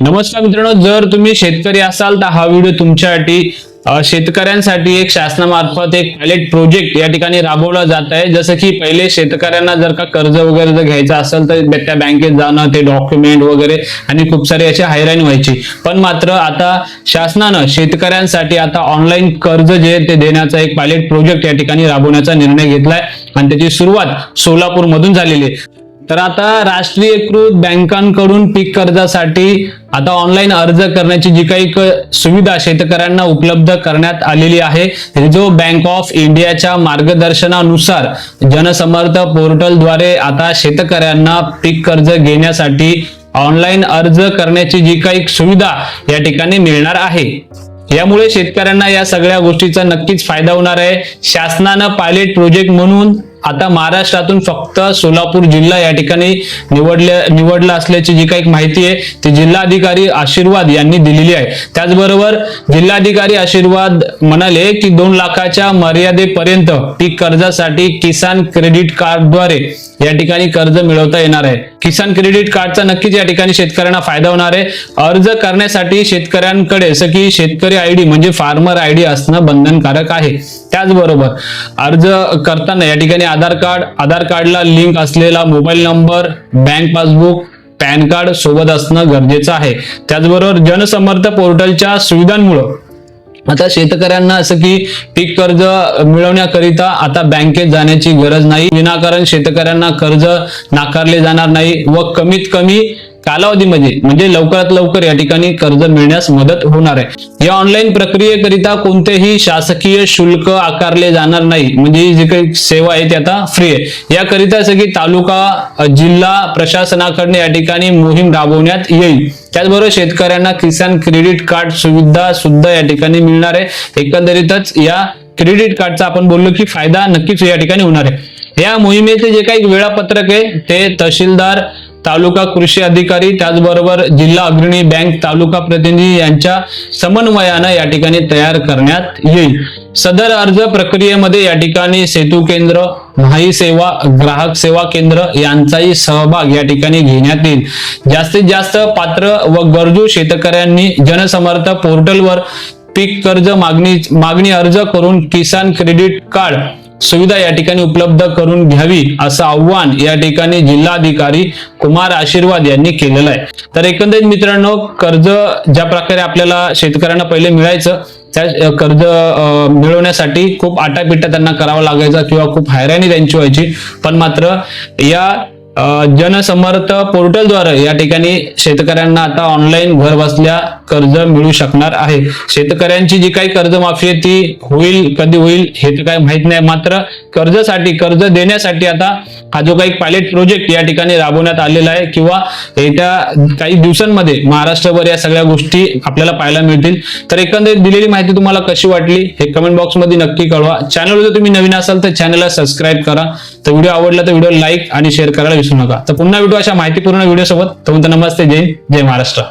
नमस्कार मित्रांनो जर तुम्ही शेतकरी असाल तर हा व्हिडिओ तुमच्यासाठी शेतकऱ्यांसाठी एक शासनामार्फत एक पायलट प्रोजेक्ट या ठिकाणी राबवला जात आहे. जसं की पहिले शेतकऱ्यांना जर का कर्ज वगैरे जर घ्यायचं असेल तर त्या बँकेत जाणं ते डॉक्युमेंट वगैरे आणि खूप सारी अशी हैराणी व्हायची. पण मात्र आता शासनानं शेतकऱ्यांसाठी आता ऑनलाईन कर्ज जे ते देण्याचा एक पायलट प्रोजेक्ट या ठिकाणी राबवण्याचा निर्णय घेतलाय. आणि त्याची सुरुवात सोलापूर मधून झालेली आहे. तर आता राष्ट्रीयकृत बँकांकडून पीक कर्जासाठी आता ऑनलाईन अर्ज करण्याची जी काही सुविधा शेतकऱ्यांना उपलब्ध करण्यात आलेली आहे रिझर्व्ह बँक ऑफ इंडियाच्या मार्गदर्शनानुसार जनसमर्थ पोर्टलद्वारे आता शेतकऱ्यांना पीक कर्ज घेण्यासाठी ऑनलाईन अर्ज करण्याची जी काही सुविधा या ठिकाणी मिळणार आहे. यामुळे शेतकऱ्यांना या सगळ्या गोष्टीचा नक्कीच फायदा होणार आहे. शासनानं पायलट प्रोजेक्ट म्हणून आता महाराष्ट्रातून फक्त सोलापूर जिल्हा या ठिकाणी निवडले निवडला असल्याची जी काही माहिती आहे ती जिल्हाधिकारी आशीर्वाद यांनी दिलेली आहे. त्याचबरोबर जिल्हाधिकारी आशीर्वाद म्हणाले की दोन लाखाच्या मर्यादेपर्यंत पीक कर्जासाठी किसान क्रेडिट कार्डद्वारे या ठिकाणी कर्ज मिळवता येणार आहे. किसान क्रेडिट कार्डचा नक्कीच या ठिकाणी शेतकऱ्यांना फायदा होणार आहे. अर्ज करण्यासाठी शेतकऱ्यांकडे जसं की शेतकरी आयडी म्हणजे फार्मर आयडी असणं बंधनकारक आहे. त्याचबरोबर अर्ज करताना या ठिकाणी आधार कार्ड आधार कार्डला लिंक असलेला mobile number bank passbook PAN card सोबत असणं गरजेचं आहे. त्याचबरोबर जनसमर्थ पोर्टलच्या सुविधांमुळं आता शेतकऱ्यांना असं की पीक कर्ज मिळवण्याकरिता आता बँकेत जाण्याची गरज नाही. विनाकारण शेतकऱ्यांना कर्ज नाकारले जाणार नाही व कमीत कमी कालावधीमध्ये म्हणजे, म्हणजे लवकरात लवकर या ठिकाणी कर्ज मिळण्यास मदत होणार आहे. या ऑनलाईन प्रक्रियेकरिता कोणतेही शासकीय शुल्क आकारले जाणार नाही. म्हणजे ही जी काही सेवा आहे ती आता फ्री आहे. याकरिता सगळी तालुका जिल्हा प्रशासनाकडून या ठिकाणी मोहीम राबवण्यात येईल. त्याचबरोबर शेतकऱ्यांना किसान क्रेडिट कार्ड सुविधा सुद्धा या ठिकाणी मिळणार आहे. एकंदरीतच या क्रेडिट कार्डचा आपण बोललो की फायदा नक्कीच या ठिकाणी होणार आहे. या मोहिमेचे जे काही वेळापत्रक आहे ते तहसीलदार तालुका कृषी अधिकारी त्याचबरोबर जिल्हा अग्रणी बँक तालुका प्रतिनिधी यांच्या समन्वयानं या ठिकाणी तयार करण्यात येईल. सदर अर्ज प्रक्रियेमध्ये या ठिकाणी सेतू केंद्र माही सेवा ग्राहक सेवा केंद्र यांचाही सहभाग या ठिकाणी घेण्यात येईल. जास्तीत जास्त पात्र व गरजू शेतकऱ्यांनी जनसमर्थ पोर्टलवर पीक कर्ज मागणी मागणी अर्ज करून किसान क्रेडिट कार्ड सुविधा या ठिकाणी उपलब्ध करून घ्यावी असं आव्हान या ठिकाणी जिल्हाधिकारी कुमार आशीर्वाद यांनी केलेलं आहे. तर एकंदरीत मित्रांनो कर्ज ज्या प्रकारे आपल्याला शेतकऱ्यांना पहिले मिळायचं त्या कर्ज मिळवण्यासाठी खूप आटापिटा त्यांना करावा लागायचा किंवा खूप हैराणी त्यांची व्हायची. पण मात्र या जनसमर्थ पोर्टलद्वारे या ठिकाणी शेतकऱ्यांना आता ऑनलाईन घर बसल्या कर्ज मिळू शकणार आहे. शेतकऱ्यांची जी काही कर्जमाफी आहे ती होईल कधी होईल हे तर काही माहीत नाही. मात्र कर्जासाठी कर्ज देण्यासाठी आता हा जो काही पायलट प्रोजेक्ट या ठिकाणी राबवण्यात आलेला आहे किंवा येत्या काही दिवसांमध्ये महाराष्ट्रभर या सगळ्या गोष्टी आपल्याला पाहायला मिळतील. तर एकंदरीत दिलेली माहिती तुम्हाला कशी वाटली हे कमेंट बॉक्समध्ये नक्की कळवा. चॅनल जर तुम्ही नवीन असाल तर चॅनलला सबस्क्राईब करा. तर व्हिडिओ आवडला तर व्हिडिओ लाईक आणि शेअर करायला विसरू नका. तर पुन्हा व्हिडिओ अशा माहितीपूर्ण व्हिडिओ सोबत तर नमस्ते जय जय महाराष्ट्र.